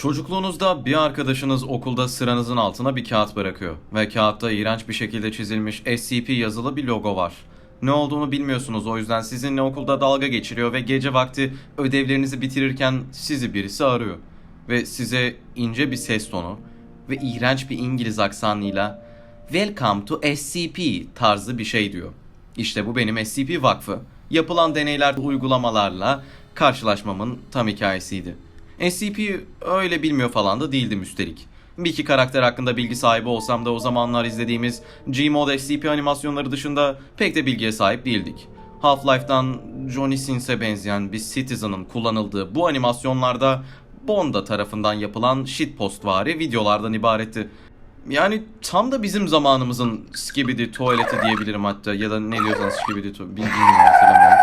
Çocukluğunuzda bir arkadaşınız okulda sıranızın altına bir kağıt bırakıyor ve kağıtta iğrenç bir şekilde çizilmiş SCP yazılı bir logo var. Ne olduğunu bilmiyorsunuz o yüzden sizinle okulda dalga geçiriyor ve gece vakti ödevlerinizi bitirirken sizi birisi arıyor. Ve size ince bir ses tonu ve iğrenç bir İngiliz aksanıyla Welcome to SCP tarzı bir şey diyor. İşte bu benim SCP Vakfı. Yapılan deneyler uygulamalarla karşılaşmamın tam hikayesiydi. SCP öyle bilmiyor falan da değildim üstelik. Bir iki karakter hakkında bilgi sahibi olsam da o zamanlar izlediğimiz Gmod SCP animasyonları dışında pek de bilgiye sahip değildik. Half-Life'dan Johnny Sins'e benzeyen bir Citizen'ın kullanıldığı bu animasyonlarda Bonda tarafından yapılan shitpostvari videolardan ibaretti. Yani tam da bizim zamanımızın skibidi tuvaleti diyebilirim hatta ya da ne diyorsanız skibidi tuvaleti bilmiyorum hatırlamıyorum.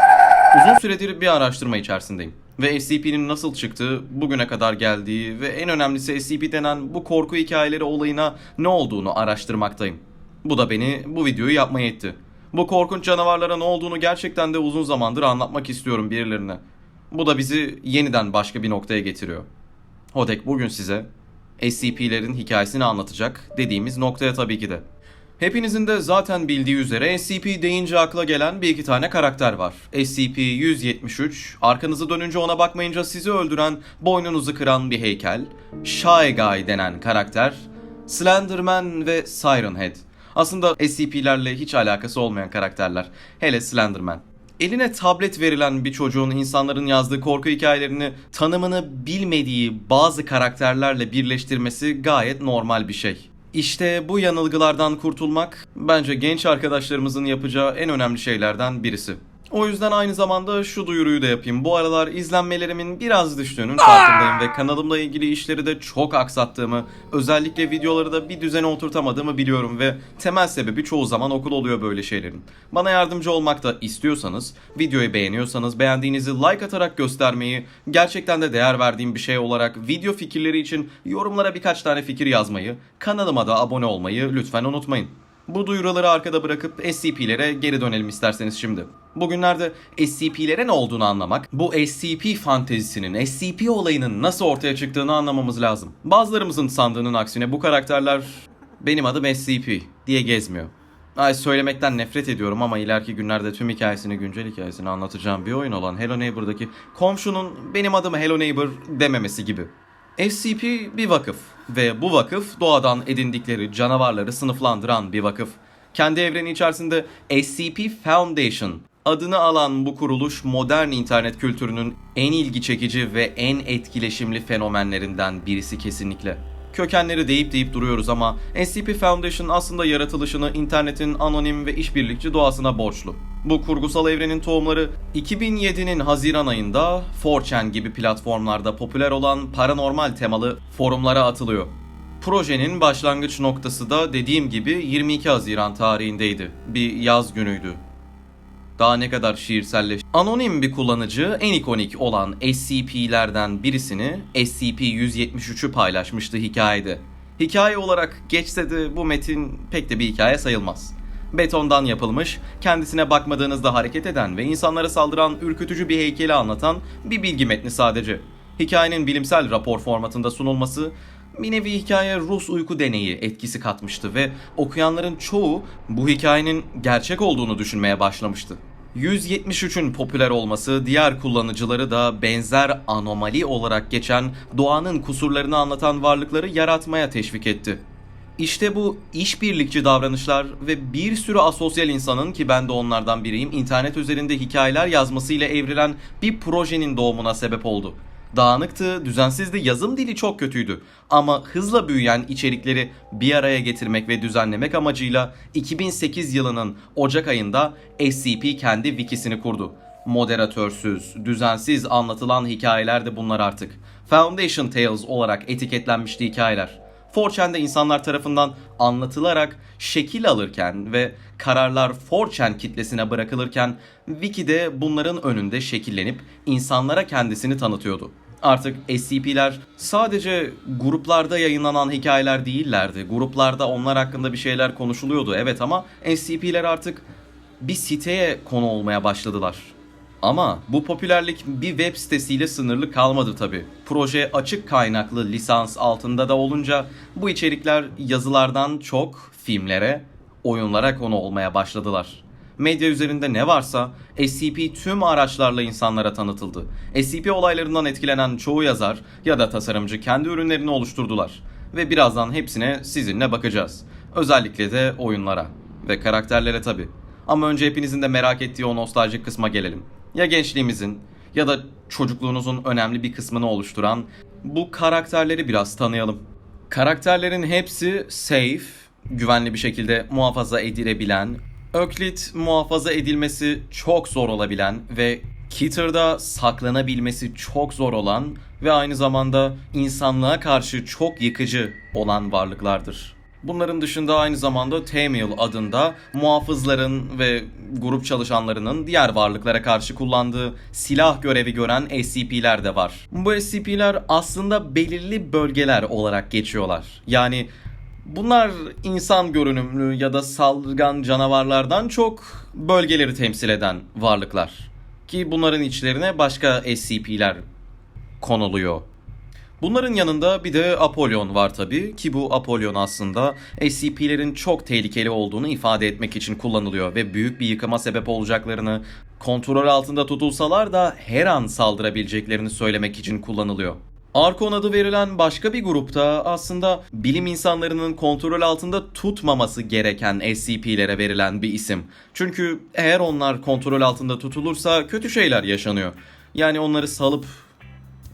Uzun süredir bir araştırma içerisindeyim. Ve SCP'nin nasıl çıktığı, bugüne kadar geldiği ve en önemlisi SCP denen bu korku hikayeleri olayına ne olduğunu araştırmaktayım. Bu da beni bu videoyu yapmaya itti. Bu korkunç canavarlara ne olduğunu gerçekten de uzun zamandır anlatmak istiyorum birilerine. Bu da bizi yeniden başka bir noktaya getiriyor. Hodek bugün size SCP'lerin hikayesini anlatacak dediğimiz noktaya tabii ki de. Hepinizin de zaten bildiği üzere SCP deyince akla gelen bir iki tane karakter var. SCP-173, arkanızı dönünce ona bakmayınca sizi öldüren, boynunuzu kıran bir heykel, Shy Guy denen karakter, Slenderman ve Siren Head. Aslında SCP'lerle hiç alakası olmayan karakterler. Hele Slenderman. Eline tablet verilen bir çocuğun insanların yazdığı korku hikayelerini tanımını bilmediği bazı karakterlerle birleştirmesi gayet normal bir şey. İşte bu yanılgılardan kurtulmak bence genç arkadaşlarımızın yapacağı en önemli şeylerden birisi. O yüzden aynı zamanda şu duyuruyu da yapayım. Bu aralar izlenmelerimin biraz düştüğünün farkındayım ve kanalımla ilgili işleri de çok aksattığımı, özellikle videoları da bir düzene oturtamadığımı biliyorum ve temel sebebi çoğu zaman okul oluyor böyle şeylerin. Bana yardımcı olmak da istiyorsanız, videoyu beğeniyorsanız beğendiğinizi like atarak göstermeyi, gerçekten de değer verdiğim bir şey olarak video fikirleri için yorumlara birkaç tane fikir yazmayı, kanalıma da abone olmayı lütfen unutmayın. Bu duyuruları arkada bırakıp SCP'lere geri dönelim isterseniz şimdi. Bugünlerde SCP'lere ne olduğunu anlamak, bu SCP fantezisinin, SCP olayının nasıl ortaya çıktığını anlamamız lazım. Bazılarımızın sandığının aksine bu karakterler benim adım SCP diye gezmiyor. Ay söylemekten nefret ediyorum ama ileriki günlerde tüm hikayesini, güncel hikayesini anlatacağım bir oyun olan Hello Neighbor'daki komşunun benim adım Hello Neighbor dememesi gibi. SCP bir vakıf ve bu vakıf doğadan edindikleri canavarları sınıflandıran bir vakıf. Kendi evreni içerisinde SCP Foundation adını alan bu kuruluş modern internet kültürünün en ilgi çekici ve en etkileşimli fenomenlerinden birisi kesinlikle. Kökenleri deyip deyip duruyoruz ama SCP Foundation aslında yaratılışını internetin anonim ve işbirlikçi doğasına borçlu. Bu kurgusal evrenin tohumları 2007'nin Haziran ayında 4chan gibi platformlarda popüler olan paranormal temalı forumlara atılıyor. Projenin başlangıç noktası da dediğim gibi 22 Haziran tarihindeydi. Bir yaz günüydü. Daha ne kadar şiirselleş. Anonim bir kullanıcı en ikonik olan SCP'lerden birisini SCP-173'ü paylaşmıştı hikayede. Hikaye olarak geçse de bu metin pek de bir hikaye sayılmaz. Betondan yapılmış, kendisine bakmadığınızda hareket eden ve insanlara saldıran ürkütücü bir heykeli anlatan bir bilgi metni sadece. Hikayenin bilimsel rapor formatında sunulması bir nevi hikaye Rus uyku deneyi etkisi katmıştı ve okuyanların çoğu bu hikayenin gerçek olduğunu düşünmeye başlamıştı. 173'ün popüler olması diğer kullanıcıları da benzer anomali olarak geçen doğanın kusurlarını anlatan varlıkları yaratmaya teşvik etti. İşte bu işbirlikçi davranışlar ve bir sürü asosyal insanın ki ben de onlardan biriyim internet üzerinde hikayeler yazmasıyla evrilen bir projenin doğumuna sebep oldu. Dağınıktı, düzensizdi, yazım dili çok kötüydü. Ama hızla büyüyen içerikleri bir araya getirmek ve düzenlemek amacıyla 2008 yılının Ocak ayında SCP kendi wikisini kurdu. Moderatörsüz, düzensiz anlatılan hikayeler de bunlar artık. Foundation Tales olarak etiketlenmişti hikayeler. 4chan'de insanlar tarafından anlatılarak şekil alırken ve kararlar 4chan kitlesine bırakılırken Wiki'de bunların önünde şekillenip insanlara kendisini tanıtıyordu. Artık SCP'ler sadece gruplarda yayınlanan hikayeler değillerdi. Gruplarda onlar hakkında bir şeyler konuşuluyordu evet ama SCP'ler artık bir siteye konu olmaya başladılar. Ama bu popülerlik bir web sitesiyle sınırlı kalmadı tabi. Proje açık kaynaklı lisans altında da olunca bu içerikler yazılardan çok filmlere, oyunlara konu olmaya başladılar. Medya üzerinde ne varsa SCP tüm araçlarla insanlara tanıtıldı. SCP olaylarından etkilenen çoğu yazar ya da tasarımcı kendi ürünlerini oluşturdular. Ve birazdan hepsine sizinle bakacağız. Özellikle de oyunlara ve karakterlere tabi. Ama önce hepinizin de merak ettiği o nostaljik kısma gelelim. Ya gençliğimizin ya da çocukluğunuzun önemli bir kısmını oluşturan bu karakterleri biraz tanıyalım. Karakterlerin hepsi safe, güvenli bir şekilde muhafaza edilebilen, Euclid muhafaza edilmesi çok zor olabilen ve Kitter'da saklanabilmesi çok zor olan ve aynı zamanda insanlığa karşı çok yıkıcı olan varlıklardır. Bunların dışında aynı zamanda Tamil adında muhafızların ve grup çalışanlarının diğer varlıklara karşı kullandığı silah görevi gören SCP'ler de var. Bu SCP'ler aslında belirli bölgeler olarak geçiyorlar. Yani bunlar insan görünümlü ya da saldırgan canavarlardan çok bölgeleri temsil eden varlıklar. Ki bunların içlerine başka SCP'ler konuluyor. Bunların yanında bir de Apollon var tabi ki bu Apollon aslında SCP'lerin çok tehlikeli olduğunu ifade etmek için kullanılıyor ve büyük bir yıkıma sebep olacaklarını kontrol altında tutulsalar da her an saldırabileceklerini söylemek için kullanılıyor. Arkon adı verilen başka bir grupta aslında bilim insanlarının kontrol altında tutmaması gereken SCP'lere verilen bir isim. Çünkü eğer onlar kontrol altında tutulursa kötü şeyler yaşanıyor. Yani onları salıp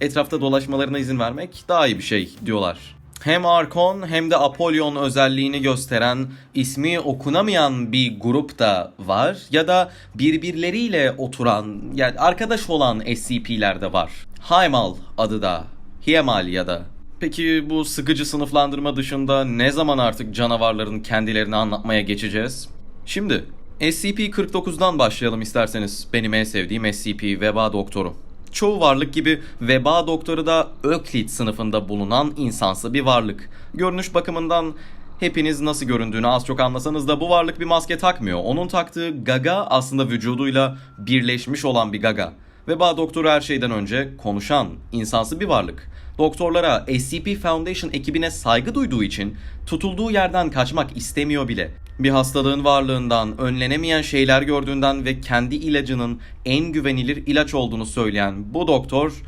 etrafta dolaşmalarına izin vermek daha iyi bir şey diyorlar. Hem Arkon hem de Apollon özelliğini gösteren ismi okunamayan bir grup da var ya da birbirleriyle oturan yani arkadaş olan SCP'ler de var. Heimal adı da, Hiemal ya da. Peki bu sıkıcı sınıflandırma dışında ne zaman artık canavarların kendilerini anlatmaya geçeceğiz? Şimdi SCP-49'dan başlayalım isterseniz. Benim en sevdiğim SCP Veba Doktoru çoğu varlık gibi veba doktoru da Öklit sınıfında bulunan insansı bir varlık. Görünüş bakımından hepiniz nasıl göründüğünü az çok anlasanız da bu varlık bir maske takmıyor. Onun taktığı gaga aslında vücuduyla birleşmiş olan bir gaga. Veba doktoru her şeyden önce konuşan, insansı bir varlık. Doktorlara SCP Foundation ekibine saygı duyduğu için tutulduğu yerden kaçmak istemiyor bile bir hastalığın varlığından, önlenemeyen şeyler gördüğünden ve kendi ilacının en güvenilir ilaç olduğunu söyleyen bu doktor,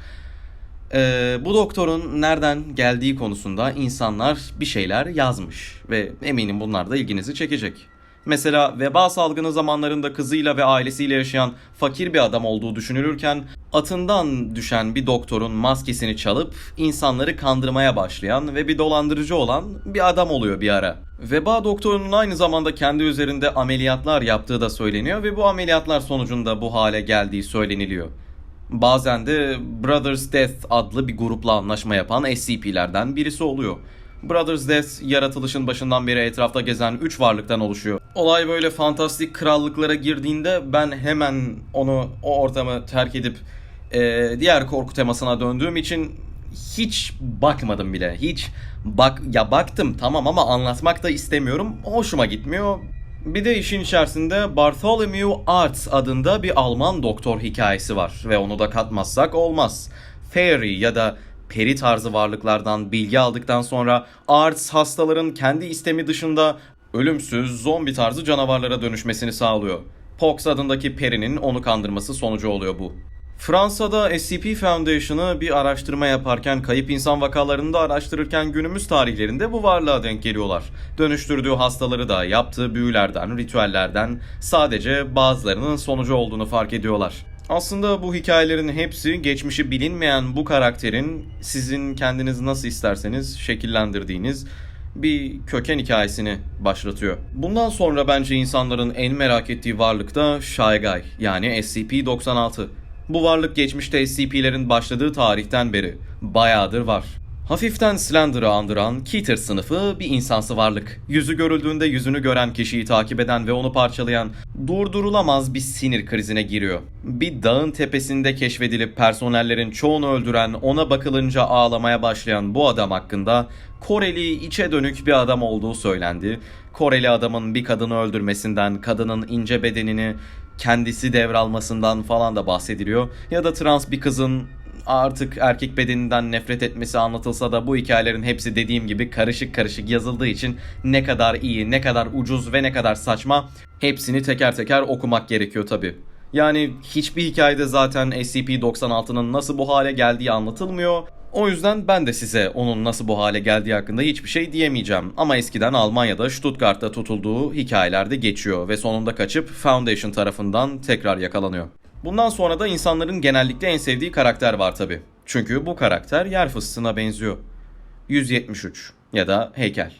e, bu doktorun nereden geldiği konusunda insanlar bir şeyler yazmış ve eminim bunlar da ilginizi çekecek. Mesela veba salgını zamanlarında kızıyla ve ailesiyle yaşayan fakir bir adam olduğu düşünülürken atından düşen bir doktorun maskesini çalıp insanları kandırmaya başlayan ve bir dolandırıcı olan bir adam oluyor bir ara. Veba doktorunun aynı zamanda kendi üzerinde ameliyatlar yaptığı da söyleniyor ve bu ameliyatlar sonucunda bu hale geldiği söyleniliyor. Bazen de Brothers Death adlı bir grupla anlaşma yapan SCP'lerden birisi oluyor. Brothers Death yaratılışın başından beri etrafta gezen 3 varlıktan oluşuyor. Olay böyle fantastik krallıklara girdiğinde ben hemen onu o ortamı terk edip e, diğer korku temasına döndüğüm için hiç bakmadım bile. Hiç bak ya baktım tamam ama anlatmak da istemiyorum. Hoşuma gitmiyor. Bir de işin içerisinde Bartholomew Arts adında bir Alman doktor hikayesi var ve onu da katmazsak olmaz. Fairy ya da peri tarzı varlıklardan bilgi aldıktan sonra Arts hastaların kendi istemi dışında ölümsüz zombi tarzı canavarlara dönüşmesini sağlıyor. Pox adındaki perinin onu kandırması sonucu oluyor bu. Fransa'da SCP Foundation'ı bir araştırma yaparken kayıp insan vakalarını da araştırırken günümüz tarihlerinde bu varlığa denk geliyorlar. Dönüştürdüğü hastaları da yaptığı büyülerden, ritüellerden sadece bazılarının sonucu olduğunu fark ediyorlar. Aslında bu hikayelerin hepsi geçmişi bilinmeyen bu karakterin sizin kendiniz nasıl isterseniz şekillendirdiğiniz bir köken hikayesini başlatıyor. Bundan sonra bence insanların en merak ettiği varlık da Shy Guy yani SCP-96. Bu varlık geçmişte SCP'lerin başladığı tarihten beri bayağıdır var. Hafiften Slender'ı andıran Keter sınıfı bir insansı varlık. Yüzü görüldüğünde yüzünü gören kişiyi takip eden ve onu parçalayan durdurulamaz bir sinir krizine giriyor. Bir dağın tepesinde keşfedilip personellerin çoğunu öldüren ona bakılınca ağlamaya başlayan bu adam hakkında Koreli içe dönük bir adam olduğu söylendi. Koreli adamın bir kadını öldürmesinden kadının ince bedenini kendisi devralmasından falan da bahsediliyor. Ya da trans bir kızın artık erkek bedeninden nefret etmesi anlatılsa da bu hikayelerin hepsi dediğim gibi karışık karışık yazıldığı için ne kadar iyi, ne kadar ucuz ve ne kadar saçma hepsini teker teker okumak gerekiyor tabi. Yani hiçbir hikayede zaten SCP-96'nın nasıl bu hale geldiği anlatılmıyor. O yüzden ben de size onun nasıl bu hale geldiği hakkında hiçbir şey diyemeyeceğim. Ama eskiden Almanya'da Stuttgart'ta tutulduğu hikayelerde geçiyor ve sonunda kaçıp Foundation tarafından tekrar yakalanıyor. Bundan sonra da insanların genellikle en sevdiği karakter var tabi. Çünkü bu karakter yer fıstığına benziyor. 173 ya da heykel.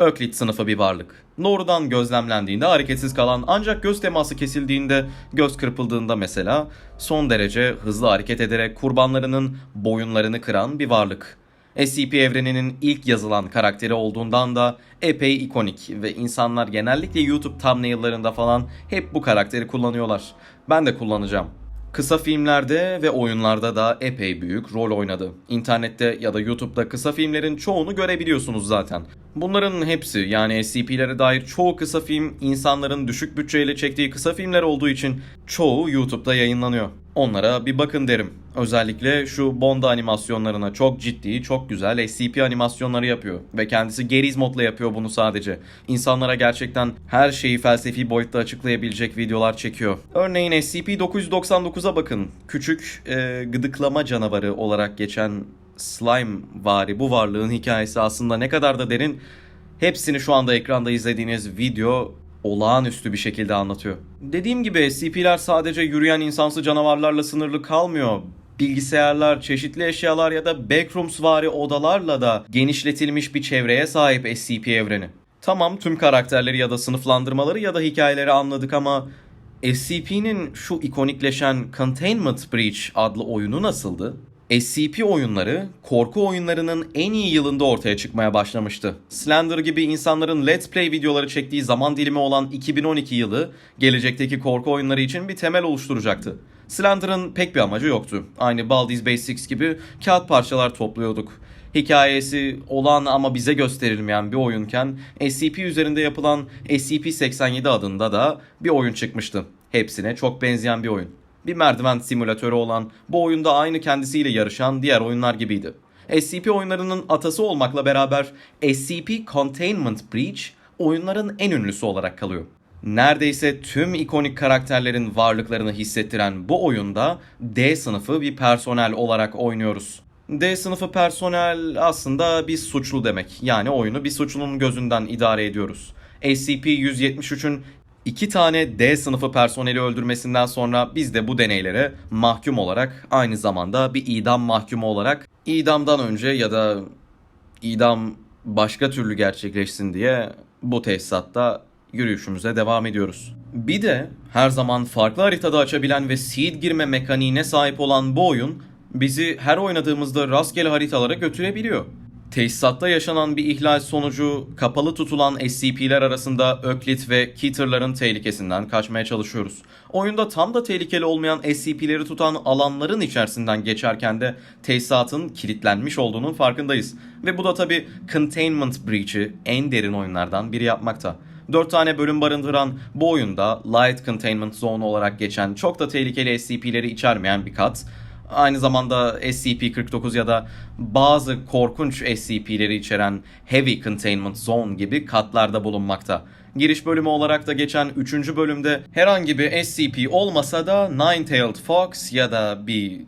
Öklit sınıfı bir varlık. Doğrudan gözlemlendiğinde hareketsiz kalan ancak göz teması kesildiğinde, göz kırpıldığında mesela son derece hızlı hareket ederek kurbanlarının boyunlarını kıran bir varlık. SCP evreninin ilk yazılan karakteri olduğundan da epey ikonik ve insanlar genellikle YouTube thumbnail'larında falan hep bu karakteri kullanıyorlar. Ben de kullanacağım. Kısa filmlerde ve oyunlarda da epey büyük rol oynadı. İnternette ya da YouTube'da kısa filmlerin çoğunu görebiliyorsunuz zaten. Bunların hepsi yani SCP'lere dair çoğu kısa film insanların düşük bütçeyle çektiği kısa filmler olduğu için çoğu YouTube'da yayınlanıyor. Onlara bir bakın derim. Özellikle şu Bond animasyonlarına çok ciddi, çok güzel SCP animasyonları yapıyor. Ve kendisi Gerizmod'la yapıyor bunu sadece. İnsanlara gerçekten her şeyi felsefi boyutta açıklayabilecek videolar çekiyor. Örneğin SCP-999'a bakın. Küçük e, gıdıklama canavarı olarak geçen slime vari bu varlığın hikayesi aslında ne kadar da derin. Hepsini şu anda ekranda izlediğiniz video olağanüstü bir şekilde anlatıyor. Dediğim gibi SCP'ler sadece yürüyen insansı canavarlarla sınırlı kalmıyor. Bilgisayarlar, çeşitli eşyalar ya da backrooms vari odalarla da genişletilmiş bir çevreye sahip SCP evreni. Tamam tüm karakterleri ya da sınıflandırmaları ya da hikayeleri anladık ama SCP'nin şu ikonikleşen Containment Breach adlı oyunu nasıldı? SCP oyunları korku oyunlarının en iyi yılında ortaya çıkmaya başlamıştı. Slender gibi insanların Let's Play videoları çektiği zaman dilimi olan 2012 yılı gelecekteki korku oyunları için bir temel oluşturacaktı. Slender'ın pek bir amacı yoktu. Aynı Baldi's Basics gibi kağıt parçalar topluyorduk. Hikayesi olan ama bize gösterilmeyen bir oyunken SCP üzerinde yapılan SCP-87 adında da bir oyun çıkmıştı. Hepsine çok benzeyen bir oyun bir merdiven simülatörü olan bu oyunda aynı kendisiyle yarışan diğer oyunlar gibiydi. SCP oyunlarının atası olmakla beraber SCP Containment Breach oyunların en ünlüsü olarak kalıyor. Neredeyse tüm ikonik karakterlerin varlıklarını hissettiren bu oyunda D sınıfı bir personel olarak oynuyoruz. D sınıfı personel aslında bir suçlu demek. Yani oyunu bir suçlunun gözünden idare ediyoruz. SCP-173'ün İki tane D sınıfı personeli öldürmesinden sonra biz de bu deneylere mahkum olarak aynı zamanda bir idam mahkumu olarak idamdan önce ya da idam başka türlü gerçekleşsin diye bu tesisatta yürüyüşümüze devam ediyoruz. Bir de her zaman farklı haritada açabilen ve seed girme mekaniğine sahip olan bu oyun bizi her oynadığımızda rastgele haritalara götürebiliyor. Tesisatta yaşanan bir ihlal sonucu kapalı tutulan SCP'ler arasında Öklit ve Keter'ların tehlikesinden kaçmaya çalışıyoruz. Oyunda tam da tehlikeli olmayan SCP'leri tutan alanların içerisinden geçerken de tesisatın kilitlenmiş olduğunun farkındayız. Ve bu da tabi Containment Breach'i en derin oyunlardan biri yapmakta. 4 tane bölüm barındıran bu oyunda Light Containment Zone olarak geçen çok da tehlikeli SCP'leri içermeyen bir kat aynı zamanda SCP-49 ya da bazı korkunç SCP'leri içeren Heavy Containment Zone gibi katlarda bulunmakta. Giriş bölümü olarak da geçen 3. bölümde herhangi bir SCP olmasa da Nine-Tailed Fox ya da bir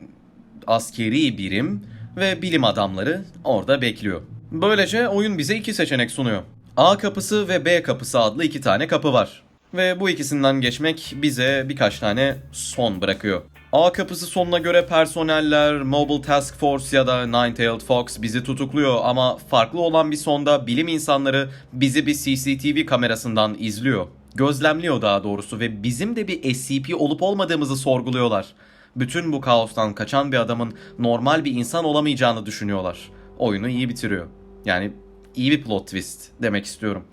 askeri birim ve bilim adamları orada bekliyor. Böylece oyun bize iki seçenek sunuyor. A kapısı ve B kapısı adlı iki tane kapı var. Ve bu ikisinden geçmek bize birkaç tane son bırakıyor. A kapısı sonuna göre personeller, Mobile Task Force ya da Nine-Tailed Fox bizi tutukluyor ama farklı olan bir sonda bilim insanları bizi bir CCTV kamerasından izliyor. Gözlemliyor daha doğrusu ve bizim de bir SCP olup olmadığımızı sorguluyorlar. Bütün bu kaostan kaçan bir adamın normal bir insan olamayacağını düşünüyorlar. Oyunu iyi bitiriyor. Yani iyi bir plot twist demek istiyorum.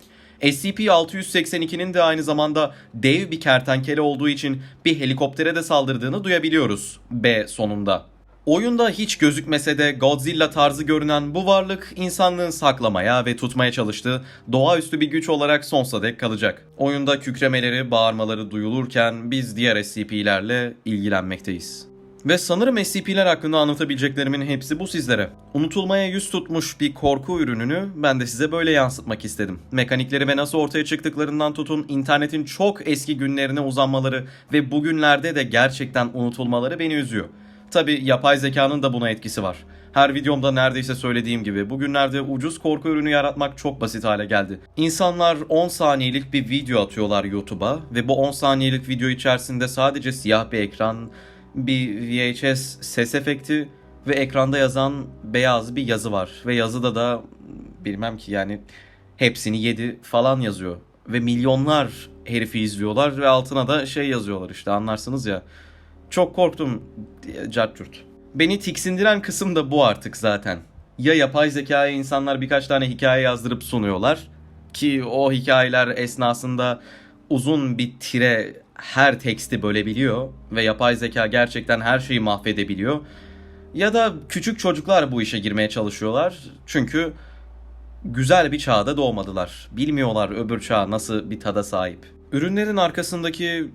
SCP-682'nin de aynı zamanda dev bir kertenkele olduğu için bir helikoptere de saldırdığını duyabiliyoruz B sonunda. Oyunda hiç gözükmese de Godzilla tarzı görünen bu varlık insanlığın saklamaya ve tutmaya çalıştığı doğaüstü bir güç olarak sonsuza dek kalacak. Oyunda kükremeleri, bağırmaları duyulurken biz diğer SCP'lerle ilgilenmekteyiz. Ve sanırım SCP'ler hakkında anlatabileceklerimin hepsi bu sizlere. Unutulmaya yüz tutmuş bir korku ürününü ben de size böyle yansıtmak istedim. Mekanikleri ve nasıl ortaya çıktıklarından tutun internetin çok eski günlerine uzanmaları ve bugünlerde de gerçekten unutulmaları beni üzüyor. Tabi yapay zekanın da buna etkisi var. Her videomda neredeyse söylediğim gibi bugünlerde ucuz korku ürünü yaratmak çok basit hale geldi. İnsanlar 10 saniyelik bir video atıyorlar YouTube'a ve bu 10 saniyelik video içerisinde sadece siyah bir ekran, bir VHS ses efekti ve ekranda yazan beyaz bir yazı var. Ve yazıda da bilmem ki yani hepsini yedi falan yazıyor. Ve milyonlar herifi izliyorlar ve altına da şey yazıyorlar işte anlarsınız ya. Çok korktum Cartürt. Beni tiksindiren kısım da bu artık zaten. Ya yapay zekaya insanlar birkaç tane hikaye yazdırıp sunuyorlar ki o hikayeler esnasında uzun bir tire her teksti bölebiliyor ve yapay zeka gerçekten her şeyi mahvedebiliyor. Ya da küçük çocuklar bu işe girmeye çalışıyorlar çünkü güzel bir çağda doğmadılar. Bilmiyorlar öbür çağ nasıl bir tada sahip. Ürünlerin arkasındaki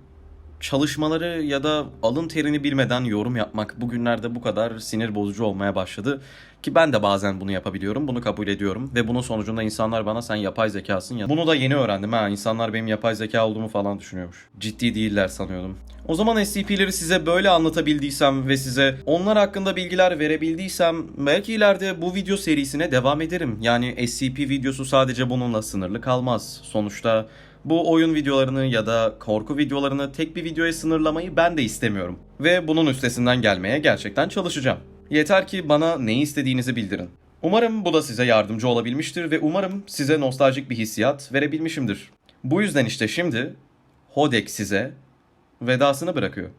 çalışmaları ya da alın terini bilmeden yorum yapmak bugünlerde bu kadar sinir bozucu olmaya başladı. Ki ben de bazen bunu yapabiliyorum. Bunu kabul ediyorum. Ve bunun sonucunda insanlar bana sen yapay zekasın ya. Bunu da yeni öğrendim ha. İnsanlar benim yapay zeka olduğumu falan düşünüyormuş. Ciddi değiller sanıyordum. O zaman SCP'leri size böyle anlatabildiysem ve size onlar hakkında bilgiler verebildiysem belki ileride bu video serisine devam ederim. Yani SCP videosu sadece bununla sınırlı kalmaz. Sonuçta bu oyun videolarını ya da korku videolarını tek bir videoya sınırlamayı ben de istemiyorum. Ve bunun üstesinden gelmeye gerçekten çalışacağım. Yeter ki bana ne istediğinizi bildirin. Umarım bu da size yardımcı olabilmiştir ve umarım size nostaljik bir hissiyat verebilmişimdir. Bu yüzden işte şimdi Hodek size vedasını bırakıyor.